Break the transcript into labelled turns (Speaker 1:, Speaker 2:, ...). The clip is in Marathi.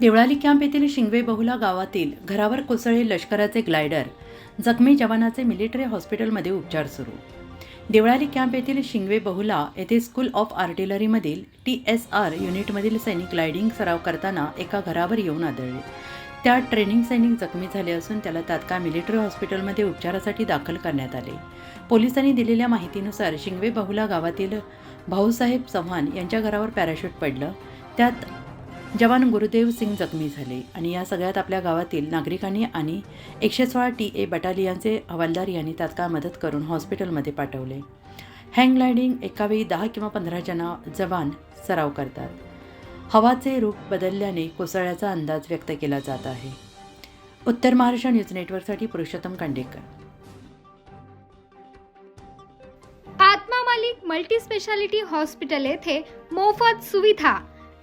Speaker 1: देवळाली कॅम्प येथील शिंगवे बहुला गावातील घरावर कोसळले लष्कराचे ग्लायडर. जखमी जवानाचे मिलिटरी हॉस्पिटलमध्ये उपचार सुरू. देवळाली कॅम्प येथील शिंगवे बहुला येथे स्कूल ऑफ आर्टिलरीमधील टी एस आर युनिटमधील सैनिक ग्लायडिंग सराव करताना एका घरावर येऊन आदळले. त्यात ट्रेनिंग सैनिक जखमी झाले असून त्याला तात्काळ मिलिटरी हॉस्पिटलमध्ये उपचारासाठी दाखल करण्यात आले. पोलिसांनी दिलेल्या माहितीनुसार शिंगवे बहुला गावातील भाऊसाहेब चव्हाण यांच्या घरावर पॅराशूट पडलं. त्यात जवान गुरुदेव सिंग जखमी झाले आणि या सगळ्यात आपल्या गावातील नागरिकांनी आणि एकशे सोळा टी ए बटालियनचे हवालदार यांनी तात्काळ मदत करून हॉस्पिटलमध्ये पाठवले. हँग ग्लायडिंग एकावेळी दहा किंवा पंधरा जना जवान सराव करतात. हवाचे रूप बदलल्याने कोसळ्याचा अंदाज व्यक्त केला जात आहे. उत्तर महाराष्ट्र न्यूज नेटवर्कसाठी पुरुषोत्तम कांडेकर.
Speaker 2: आत्मा मालिक मल्टी स्पेशालिटी हॉस्पिटल येथे मोफत सुविधा.